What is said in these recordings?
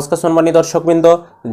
নমস্কার সম্মানী দর্শকবৃন্দ,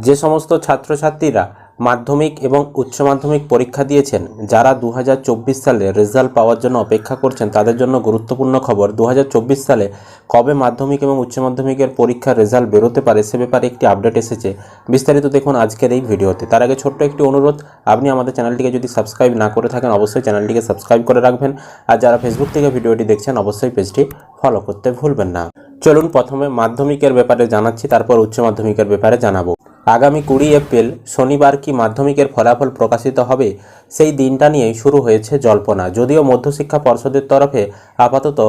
যে সমস্ত ছাত্রছাত্রীরা মাধ্যমিক এবং উচ্চ মাধ্যমিক পরীক্ষা দিয়েছেন, যারা দু হাজার চব্বিশ সালে রেজাল্ট পাওয়ার জন্য অপেক্ষা করছেন, তাদের জন্য গুরুত্বপূর্ণ খবর দু হাজার চব্বিশ সালে কবে মাধ্যমিক এবং উচ্চ মাধ্যমিকের পরীক্ষার রেজাল্ট বেরোতে পারে সে ব্যাপারে একটি আপডেট এসেছে। বিস্তারিত দেখুন আজকের এই ভিডিওতে। তার আগে ছোট্ট একটি অনুরোধ, আপনি আমাদের চ্যানেলটিকে যদি সাবস্ক্রাইব না করে থাকেন, অবশ্যই চ্যানেলটিকে সাবস্ক্রাইব করে রাখবেন। আর যারা ফেসবুক থেকে ভিডিওটি দেখছেন, অবশ্যই পেজটি ফলো করতে ভুলবেন না। চলুন প্রথমে মাধ্যমিকের ব্যাপারে জানাচ্ছি, তারপর উচ্চ মাধ্যমিকের ব্যাপারে জানাব। আগামী কুড়ি এপ্রিল শনিবার কি মাধ্যমিকের ফলাফল প্রকাশিত হবে? সেই দিনটা নিয়েই শুরু হয়েছে জল্পনা। যদিও মধ্যশিক্ষা পর্ষদের তরফে আপাতত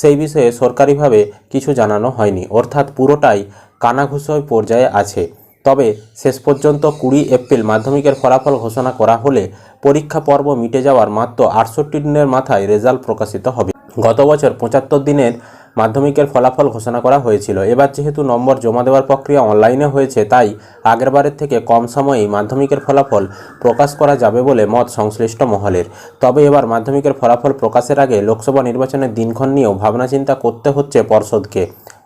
সেই বিষয়ে সরকারিভাবে কিছু জানানো হয়নি, অর্থাৎ পুরোটাই কানাঘুষোয় পর্যায়ে আছে। তবে শেষ পর্যন্ত কুড়ি এপ্রিল মাধ্যমিকের ফলাফল ঘোষণা করা হলে পরীক্ষা পর্ব মিটে যাওয়ার মাত্র আটষট্টি দিনের মাথায় রেজাল্ট প্রকাশিত হবে। গত বছর পঁচাত্তর দিনের মাধ্যমিকের ফলাফল ঘোষণা করা হয়েছিল। এবার যেহেতু নম্বর জমা দেওয়ার প্রক্রিয়া অনলাইনে হয়েছে, তাই আগেরবারের থেকে কম সময়েই মাধ্যমিকের ফলাফল প্রকাশ করা যাবে বলে মত সংশ্লিষ্ট মহলের। তবে এবার মাধ্যমিকের ফলাফল প্রকাশের আগে লোকসভা নির্বাচনের দিনক্ষণ নিয়েও ভাবনা চিন্তা করতে হচ্ছে পর্ষদকে।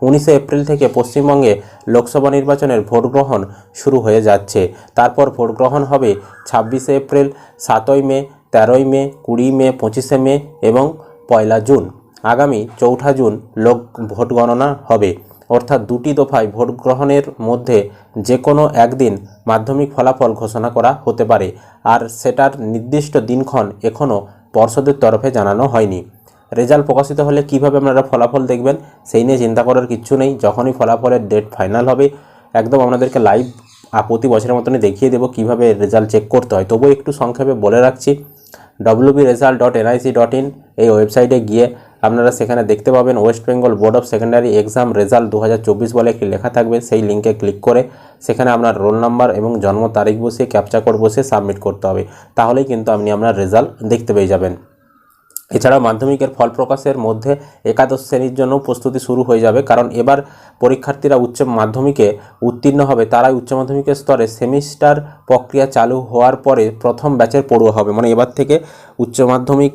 উনিশে এপ্রিল থেকে পশ্চিমবঙ্গে লোকসভা নির্বাচনের ভোট গ্রহণ শুরু হয়ে যাচ্ছে। তারপর ভোট গ্রহণ হবে ছাব্বিশে এপ্রিল, সাতই মে, তেরোই মে, কুড়ি মে, পঁচিশে মে এবং পয়লা জুন। আগামী চৌঠা জুন লোক ভোট গণনা হবে। অর্থাৎ দুটি দফায় ভোট গ্রহণের মধ্যে যে কোনো একদিন মাধ্যমিক ফলাফল ঘোষণা করা হতে পারে, আর সেটার নির্দিষ্ট দিনক্ষণ এখনও পর্ষদের তরফে জানানো হয়নি। রেজাল্ট প্রকাশিত হলে কীভাবে আপনারা ফলাফল দেখবেন, সেই নিয়ে চিন্তা করার কিচ্ছু নেই। যখনই ফলাফলের ডেট ফাইনাল হবে, একদম আপনাদেরকে লাইভ প্রতি বছরের মতনই দেখিয়ে দেবো কীভাবে রেজাল্ট চেক করতে হয়। তবুও একটু সংক্ষেপে বলে রাখছি W B result dot NIC dot in এই ওয়েবসাইটে গিয়ে আপনারা সেখানে দেখতে পাবেন West Bengal board of secondary exam result দু হাজার চব্বিশ বলে একটি লেখা থাকবে। সেই লিঙ্কে ক্লিক করে সেখানে আপনার রোল নাম্বার এবং জন্ম তারিখ বসিয়ে, ক্যাপচা কোড বসিয়ে সাবমিট করতে হবে। তাহলেই কিন্তু আপনি আপনার রেজাল্ট দেখতে পেয়ে যাবেন। এছাড়া মাধ্যমিকের ফল প্রকাশের মধ্যে একাদশ শ্রেণির জন্য প্রস্তুতি শুরু হয়ে যাবে। কারণ এবার পরীক্ষার্থীরা উচ্চ মাধ্যমিকে উত্তীর্ণ হবে। তারাই উচ্চ মাধ্যমিকের স্তরে সেমিস্টার প্রক্রিয়া চালু হওয়ার পরে প্রথম ব্যাচের পড়ুয়া হবে। মানে এবার থেকে উচ্চ মাধ্যমিক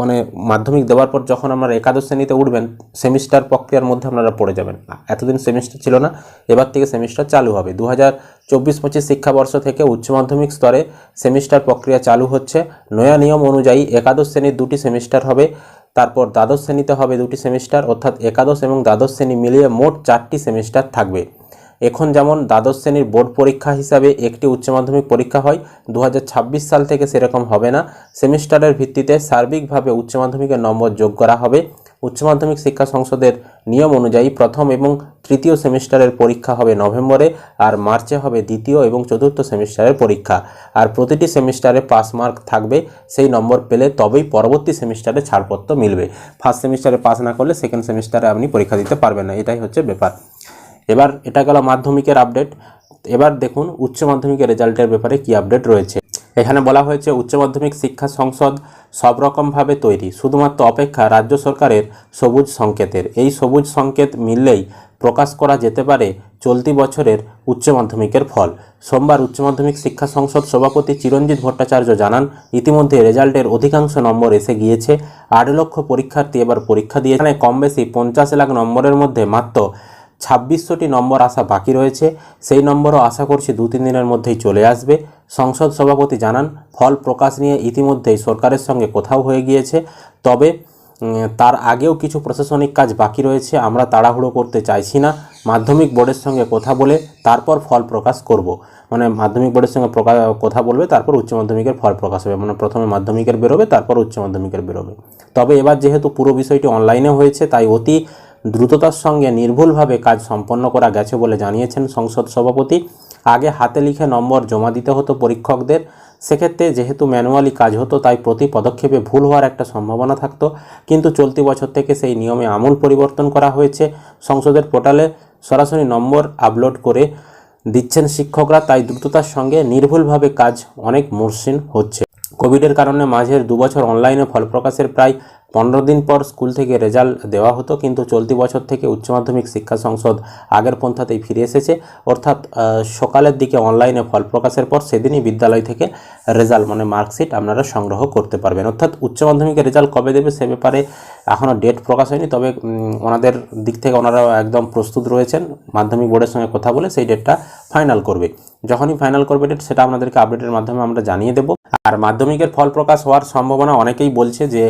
মানে মাধ্যমিক দেওয়ার পর যখন আপনারা একাদশ শ্রেণীতে উঠবেন, সেমিস্টার প্রক্রিয়ার মধ্যে আপনারা পড়ে যাবেন। এতদিন সেমিস্টার ছিল না, এবার থেকে সেমিস্টার চালু হবে। দু হাজার চব্বিশ পঁচিশ শিক্ষাবর্ষ থেকে উচ্চ মাধ্যমিক স্তরে সেমিস্টার প্রক্রিয়া চালু হচ্ছে। নয়া নিয়ম অনুযায়ী একাদশ শ্রেণির দুটি সেমিস্টার হবে, তারপর দ্বাদশ শ্রেণীতে হবে দুটি সেমিস্টার, অর্থাৎ একাদশ এবং দ্বাদশ শ্রেণি মিলিয়ে মোট চারটি সেমিস্টার থাকবে। এখন যেমন দ্বাদশ শ্রেণির বোর্ড পরীক্ষা হিসাবে একটি উচ্চ মাধ্যমিক পরীক্ষা হয় দু হাজার ছাব্বিশ সাল থেকে সেরকম হবে না। সেমিস্টারের ভিত্তিতে সার্বিকভাবে উচ্চ মাধ্যমিকের নম্বর যোগ করা হবে। উচ্চ মাধ্যমিক শিক্ষা সংসদের নিয়ম অনুযায়ী প্রথম এবং তৃতীয় সেমিস্টারের পরীক্ষা হবে নভেম্বরে, আর মার্চে হবে দ্বিতীয় এবং চতুর্থ সেমিস্টারের পরীক্ষা। আর প্রতিটি সেমিস্টারে পাস মার্ক থাকবে, সেই নম্বর পেলে তবেই পরবর্তী সেমিস্টারে ছাড়পত্র মিলবে। ফার্স্ট সেমিস্টারে পাস না করলে সেকেন্ড সেমিস্টারে আপনি পরীক্ষা দিতে পারবেন না, এটাই হচ্ছে ব্যাপার। এবার এটা গেল মাধ্যমিকের আপডেট এবার দেখুন উচ্চ মাধ্যমিকের রেজাল্টের ব্যাপারে কি আপডেট রয়েছে। এখানে বলা হয়েছে উচ্চ মাধ্যমিক শিক্ষা সংসদ সব রকমভাবে তৈরি, শুধুমাত্র অপেক্ষা রাজ্য সরকারের সবুজ সংকেতের। এই সবুজ সংকেত মিললেই প্রকাশ করা যেতে পারে চলতি বছরের উচ্চ মাধ্যমিকের ফল। সোমবার উচ্চ মাধ্যমিক শিক্ষা সংসদ সভাপতি চিরঞ্জিত ভট্টাচার্য জানান, ইতিমধ্যে রেজাল্টের অধিকাংশ নম্বর এসে গিয়েছে। আট লক্ষ পরীক্ষার্থী এবার পরীক্ষা দিয়ে কম বেশি পঞ্চাশ লাখ নম্বরের মধ্যে মাত্র ছাব্বিশশোটি নম্বর আসা বাকি রয়েছে। সেই নম্বরও আশা করছি দু তিন দিনের মধ্যেই চলে আসবে। সংসদ সভাপতি জানান, ফল প্রকাশ নিয়ে ইতিমধ্যেই সরকারের সঙ্গে কোথাও হয়ে গিয়েছে। তবে তার আগেও কিছু প্রশাসনিক কাজ বাকি রয়েছে, আমরা তাড়াহুড়ো করতে চাইছি না। মাধ্যমিক বোর্ডের সঙ্গে কথা বলে তারপর ফল প্রকাশ করব। মানে মাধ্যমিক বোর্ডের সঙ্গে কথা বলবে, তারপর উচ্চ মাধ্যমিকের ফল প্রকাশ হবে। মানে প্রথমে মাধ্যমিকের বেরোবে, তারপর উচ্চ মাধ্যমিকের বেরোবে। তবে এবার যেহেতু পুরো বিষয়টি অনলাইনে হয়েছে, তাই অতি দ্রুততার সঙ্গে নির্ভুলভাবে কাজ সম্পন্ন করা গেছে বলে জানিয়েছেন সংসদ সভাপতি। আগে হাতে লিখে নম্বর জমা দিতে হতো পরীক্ষকদের। সেক্ষেত্রে যেহেতু ম্যানুয়ালি কাজ হতো, তাই প্রতি পদক্ষেপে ভুল হওয়ার একটা সম্ভাবনা থাকতো। কিন্তু চলতি বছর থেকে সেই নিয়মে আমূল পরিবর্তন করা হয়েছে। সংসদের পোর্টালে সরাসরি নম্বর আপলোড করে দিচ্ছেন শিক্ষকরা, তাই দ্রুততার সঙ্গে নির্ভুলভাবে কাজ অনেক মসৃণ হচ্ছে। কোভিডের কারণে মাঝের দুবছর অনলাইনে ফল প্রকাশের প্রায় পনেরো দিন পর স্কুল থেকে রেজাল্ট দেওয়া হতো, কিন্তু চলতি বছর থেকে উচ্চ মাধ্যমিক শিক্ষা সংসদ আগের পন্থাতেই ফিরে এসেছে। অর্থাৎ সকালের দিকে অনলাইনে ফল প্রকাশের পর সেদিনই বিদ্যালয় থেকে রেজাল্ট মানে মার্কশিট আপনারা সংগ্রহ করতে পারবেন। অর্থাৎ, উচ্চ মাধ্যমিকের রেজাল্ট কবে দেবে সে ব্যাপারে এখনও ডেট প্রকাশ হয়নি, তবে ওনাদের দিক থেকে ওনারা একদম প্রস্তুত রয়েছেন। মাধ্যমিক বোর্ডের সঙ্গে কথা বলে সেই ডেটটা ফাইনাল করবে। যখনই ফাইনাল করবে ডেট সেটা আপনাদেরকে আপডেটের মাধ্যমে আমরা জানিয়ে দেবো। আর মাধ্যমিকের ফল প্রকাশ হওয়ার সম্ভাবনা অনেকেই বলছে যে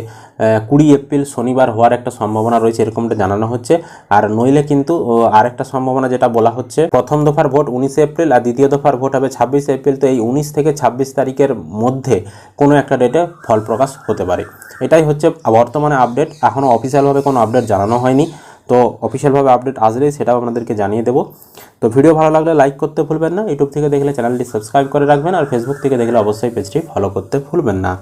কুড়ি এপ্রিল শনিবার হওয়ার একটা সম্ভাবনা রয়েছে, এরকমটা জানানো হচ্ছে। আর নইলে কিন্তু আরেকটা সম্ভাবনা যেটা বলা হচ্ছে, প্রথম দফার ভোট উনিশে এপ্রিল আর দ্বিতীয় দফার ভোট হবে ছাব্বিশে এপ্রিল। তো এই উনিশ থেকে ছাব্বিশ তারিখের মধ্যে কোনো একটা ডেটে ফল প্রকাশ হতে পারে। এটাই হচ্ছে বর্তমানে আপডেট এখনও অফিসিয়ালভাবে কোনো আপডেট জানানো হয়নি। তো অফিসিয়ালভাবে আপডেট আসলেই সেটাও আপনাদেরকে জানিয়ে দেবো। তো ভিডিও ভালো লাগলে লাইক করতে ভুলবেন না, ইউটিউব থেকে দেখলে চ্যানেলটি সাবস্ক্রাইব করে রাখবেন আর ফেসবুক থেকে দেখলে অবশ্যই পেজটি ফলো করতে ভুলবেন না।